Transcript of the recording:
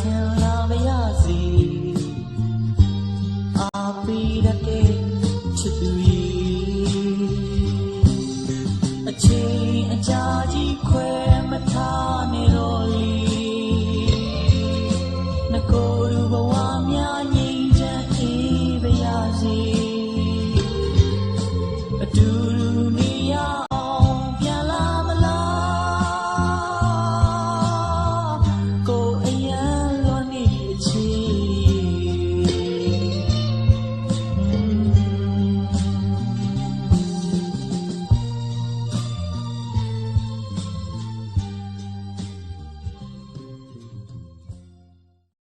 ခင်လာမရစေအာပီရတဲ့ချစ်သူကြီးအချင်းအကြာကြီးခွဲမထားနဲ့